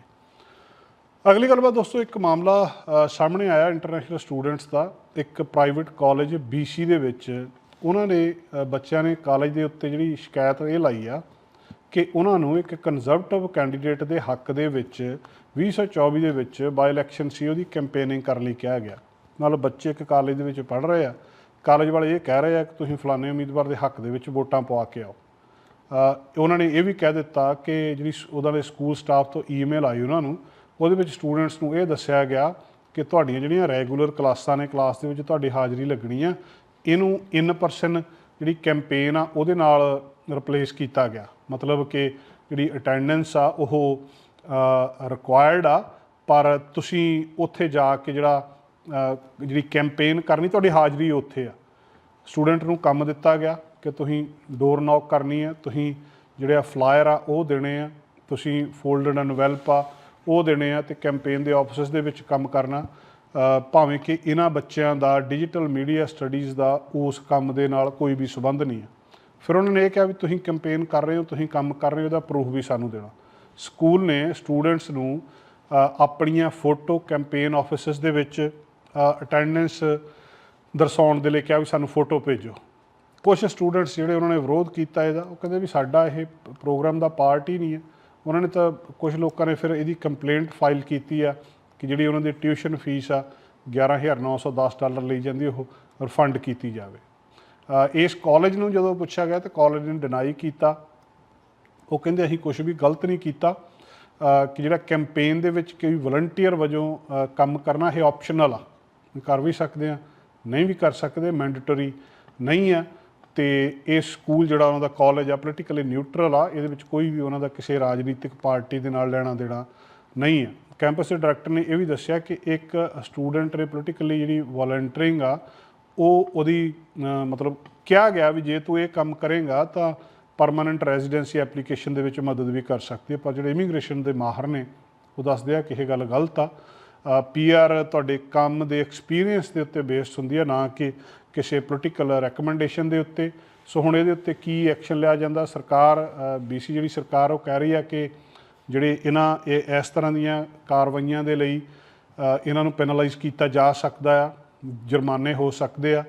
ਅਗਲੀ ਗੱਲਬਾਤ ਦੋਸਤੋ, ਇੱਕ ਮਾਮਲਾ ਸਾਹਮਣੇ ਆਇਆ ਇੰਟਰਨੈਸ਼ਨਲ ਸਟੂਡੈਂਟਸ ਦਾ। ਇੱਕ ਪ੍ਰਾਈਵੇਟ ਕਾਲਜ BC ਦੇ ਵਿੱਚ ਉਹਨਾਂ ਨੇ ਬੱਚਿਆਂ ਨੇ ਕਾਲਜ ਦੇ ਉੱਤੇ ਜਿਹੜੀ ਸ਼ਿਕਾਇਤ ਇਹ ਲਾਈ ਆ ਕਿ ਉਹਨਾਂ ਨੂੰ ਇੱਕ ਕੰਜ਼ਰਵੇਟਿਵ ਕੈਂਡੀਡੇਟ ਦੇ ਹੱਕ ਦੇ ਵਿੱਚ 2024 ਦੇ ਵਿੱਚ ਬਾਈ ਇਲੈਕਸ਼ਨ ਸੀ, ਉਹਦੀ ਕੈਂਪੇਨਿੰਗ ਕਰਨ ਲਈ ਕਿਹਾ ਗਿਆ। ਨਾਲ ਬੱਚੇ ਇੱਕ ਕਾਲਜ ਦੇ ਵਿੱਚ ਪੜ੍ਹ ਰਹੇ ਆ। ਕਾਲਜ ਵਾਲੇ ਇਹ ਕਹਿ ਰਹੇ ਆ ਕਿ ਤੁਸੀਂ ਫਲਾਣੇ ਉਮੀਦਵਾਰ ਦੇ ਹੱਕ ਦੇ ਵਿੱਚ ਵੋਟਾਂ ਪਵਾ ਕੇ ਆਓ। ਉਹਨਾਂ ਨੇ ਇਹ ਵੀ ਕਹਿ ਦਿੱਤਾ ਕਿ ਜਿਹੜੀ ਸ- ਉਹਦਾ ਦੇ ਸਕੂਲ ਸਟਾਫ ਤੋਂ ਈਮੇਲ ਆਈ ਉਹਨਾਂ ਨੂੰ ਉਹਦੇ ਵਿੱਚ ਸਟੂਡੈਂਟਸ ਨੂੰ ਇਹ ਦੱਸਿਆ ਗਿਆ ਕਿ ਤੁਹਾਡੀਆਂ ਜਿਹੜੀਆਂ ਰੈਗੂਲਰ ਕਲਾਸਾਂ ਨੇ, ਕਲਾਸ ਦੇ ਵਿੱਚ ਤੁਹਾਡੀ ਹਾਜ਼ਰੀ ਲੱਗਣੀ ਆ, ਇਹਨੂੰ ਇਨ ਪਰਸਨ ਜਿਹੜੀ ਕੈਂਪੇਨ ਆ, ਉਹਦੇ ਨਾਲ ਰਿਪਲੇਸ ਕੀਤਾ ਗਿਆ। ਮਤਲਬ ਕਿ ਜਿਹੜੀ ਅਟੈਂਡੈਂਸ ਆ, ਉਹ ਰਿਕੁਆਇਰਡ ਆ, ਪਰ ਤੁਸੀਂ ਉੱਥੇ ਜਾ ਕੇ ਜਿਹੜਾ ਜਿਹੜੀ ਕੈਂਪੇਨ ਕਰਨੀ, ਤੁਹਾਡੀ ਹਾਜ਼ਰੀ ਉੱਥੇ ਆ। ਸਟੂਡੈਂਟ ਨੂੰ ਕੰਮ ਦਿੱਤਾ ਗਿਆ ਕਿ ਤੁਸੀਂ ਡੋਰ ਨੌਕ ਕਰਨੀ ਹੈ ਤੁਸੀਂ ਜਿਹੜੇ ਆ ਫਲਾਇਰ ਆ, ਉਹ ਦੇਣੇ ਆ, ਤੁਸੀਂ ਫੋਲਡਡ ਐਨਵੈਲਪ ਆ ਉਹ ਦੇਣੇ ਆ ਤੇ ਕੈਂਪੇਨ ਦੇ ਆਫਿਸਸ ਦੇ ਵਿੱਚ ਕੰਮ ਕਰਨਾ। ਭਾਵੇਂ ਕਿ ਇਹਨਾਂ ਬੱਚਿਆਂ ਦਾ ਡਿਜੀਟਲ ਮੀਡੀਆ ਸਟੱਡੀਜ਼ ਦਾ ਉਸ ਕੰਮ ਦੇ ਨਾਲ ਕੋਈ ਵੀ ਸੰਬੰਧ ਨਹੀਂ ਹੈ। ਫਿਰ ਉਹਨਾਂ ਨੇ ਇਹ ਕਿਹਾ ਵੀ ਤੁਸੀਂ ਕੈਂਪੇਨ ਕਰ ਰਹੇ ਹੋ, ਤੁਸੀਂ ਕੰਮ ਕਰ ਰਹੇ ਹੋ ਉਹਦਾ ਪ੍ਰੂਫ ਵੀ ਸਾਨੂੰ ਦੇਣਾ। ਸਕੂਲ ਨੇ ਸਟੂਡੈਂਟਸ ਨੂੰ ਆਪਣੀਆਂ ਫੋਟੋ ਕੈਂਪੇਨ ਆਫਿਸਸ ਦੇ ਵਿੱਚ ਅਟੈਂਡੈਂਸ ਦਰਸਾਉਣ ਦੇ ਲਈ ਕਿਹਾ ਵੀ ਸਾਨੂੰ ਫੋਟੋ ਭੇਜੋ। ਕੁਝ ਸਟੂਡੈਂਟਸ ਜਿਹੜੇ ਉਹਨਾਂ ਨੇ ਵਿਰੋਧ ਕੀਤਾ ਇਹਦਾ, ਉਹ ਕਹਿੰਦੇ ਵੀ ਸਾਡਾ ਇਹ ਪ੍ਰੋਗਰਾਮ ਦਾ ਪਾਰਟ ਹੀ ਨਹੀਂ ਹੈ। ਉਹਨਾਂ ਨੇ ਤਾਂ ਕੁਝ ਲੋਕਾਂ ਨੇ ਫਿਰ ਇਹਦੀ ਕੰਪਲੇਂਟ ਫਾਈਲ ਕੀਤੀ ਆ ਕਿ ਜਿਹੜੀ ਉਹਨਾਂ ਦੀ ਟਿਊਸ਼ਨ ਫੀਸ ਆ 11910 ਡਾਲਰ ਲਈ ਜਾਂਦੀ ਉਹ ਰਿਫੰਡ ਕੀਤੀ ਜਾਵੇ। ਇਸ ਕਾਲਜ ਨੂੰ ਜਦੋਂ ਪੁੱਛਿਆ ਗਿਆ ਤਾਂ ਕਾਲਜ ਨੇ ਡਿਨਾਈ ਕੀਤਾ। ਉਹ ਕਹਿੰਦੇ ਅਸੀਂ ਕੁਝ ਵੀ ਗਲਤ ਨਹੀਂ ਕੀਤਾ। ਕਿ ਜਿਹੜਾ ਕੈਂਪੇਨ ਦੇ ਵਿੱਚ ਕੋਈ ਵਲੰਟੀਅਰ ਵਜੋਂ ਕੰਮ ਕਰਨਾ, ਇਹ ਆਪਸ਼ਨਲ ਆ। ਕਰ ਵੀ ਸਕਦੇ ਆ ਨਹੀਂ ਵੀ ਕਰ ਸਕਦੇ ਮੈਂਡੇਟਰੀ ਨਹੀਂ ਆ। ਤੇ ਇਹ ਸਕੂਲ ਜਿਹੜਾ ਉਹਨਾਂ ਦਾ ਕਾਲਜ ਆ ਪੋਲੀਟੀਕਲੀ ਨਿਊਟਰਲ ਆ, ਇਹਦੇ ਵਿੱਚ ਕੋਈ ਵੀ ਉਹਨਾਂ ਦਾ ਕਿਸੇ ਰਾਜਨੀਤਿਕ ਪਾਰਟੀ ਦੇ ਨਾਲ ਲੈਣਾ ਦੇਣਾ ਨਹੀਂ ਹੈ ਕੈਂਪਸ ਦੇ ਡਾਇਰੈਕਟਰ ਨੇ ਇਹ ਵੀ ਦੱਸਿਆ ਕਿ ਇੱਕ ਸਟੂਡੈਂਟ ਨੇ ਪੋਲੀਟੀਕਲੀ ਜਿਹੜੀ ਵੋਲੰਟੀਅਰਿੰਗ ਆ, ਉਹ ਉਹਦੀ ਮਤਲਬ ਕਿਹਾ ਗਿਆ ਵੀ ਜੇ ਤੂੰ ਇਹ ਕੰਮ ਕਰੇਗਾ ਤਾਂ ਪਰਮਨੈਂਟ ਰੈਜ਼ੀਡੈਂਸੀ ਐਪਲੀਕੇਸ਼ਨ ਦੇ ਵਿੱਚ ਮਦਦ ਵੀ ਕਰ ਸਕਦੀ ਹੈ ਪਰ ਜਿਹੜੇ ਇਮੀਗ੍ਰੇਸ਼ਨ ਦੇ ਮਾਹਰ ਨੇ, ਉਹ ਦੱਸਦੇ ਆ ਕਿ ਇਹ ਗੱਲ ਗਲਤ ਆ। ਪੀਆਰ ਤੁਹਾਡੇ ਕੰਮ ਦੇ ਐਕਸਪੀਰੀਅੰਸ ਦੇ ਉੱਤੇ ਬੇਸਡ ਹੁੰਦੀ ਹੈ ਨਾ ਕਿ ਕਿਸੇ ਪੋਲੀਟੀਕਲ ਰეკਮੈਂਡੇਸ਼ਨ ਦੇ ਉੱਤੇ। ਸੋ ਹੁਣ ਇਹਦੇ ਉੱਤੇ ਕੀ ਐਕਸ਼ਨ ਲਿਆ ਜਾਂਦਾ? ਸਰਕਾਰ ਬੀਸੀ ਜਿਹੜੀ ਸਰਕਾਰ ਉਹ ਕਹਿ ਰਹੀ ਆ ਕਿ ਜਿਹੜੇ ਇਹਨਾਂ, ਇਹ ਇਸ ਤਰ੍ਹਾਂ ਦੀਆਂ ਕਾਰਵਾਈਆਂ ਦੇ ਲਈ ਇਹਨਾਂ ਨੂੰ ਪੈਨਲਾਈਜ਼ ਕੀਤਾ ਜਾ ਸਕਦਾ ਆ, ਜੁਰਮਾਨੇ ਹੋ ਸਕਦੇ ਆ।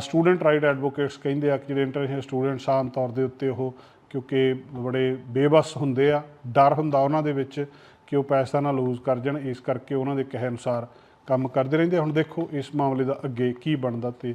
ਸਟੂਡੈਂਟ ਰਾਈਟ ਐਡਵੋਕੇਟਸ ਕਹਿੰਦੇ ਆ ਕਿ ਜਿਹੜੇ ਇੰਟਰਨੈਸ਼ਨਲ ਸਟੂਡੈਂਟਸ ਆਮ ਤੌਰ ਦੇ ਉੱਤੇ ਉਹ ਕਿਉਂਕਿ ਬੜੇ ਬੇਬਸ ਹੁੰਦੇ ਆ, ਡਰ ਹੁੰਦਾ ਉਹਨਾਂ ਦੇ ਵਿੱਚ ਕਿ ਉਹ ਪੈਸਾ ਨਾ ਲੂਜ਼ ਕਰ ਜਾਣ। ਇਸ ਕਰਕੇ ਉਹਨਾਂ ਦੇ ਕਹੇ ਅਨੁਸਾਰ ਕੰਮ ਕਰਦੇ ਰਹਿੰਦੇ ਆ। ਹੁਣ ਦੇਖੋ ਇਸ ਮਾਮਲੇ ਦਾ ਅੱਗੇ ਕੀ ਬਣਦਾ ਤੇ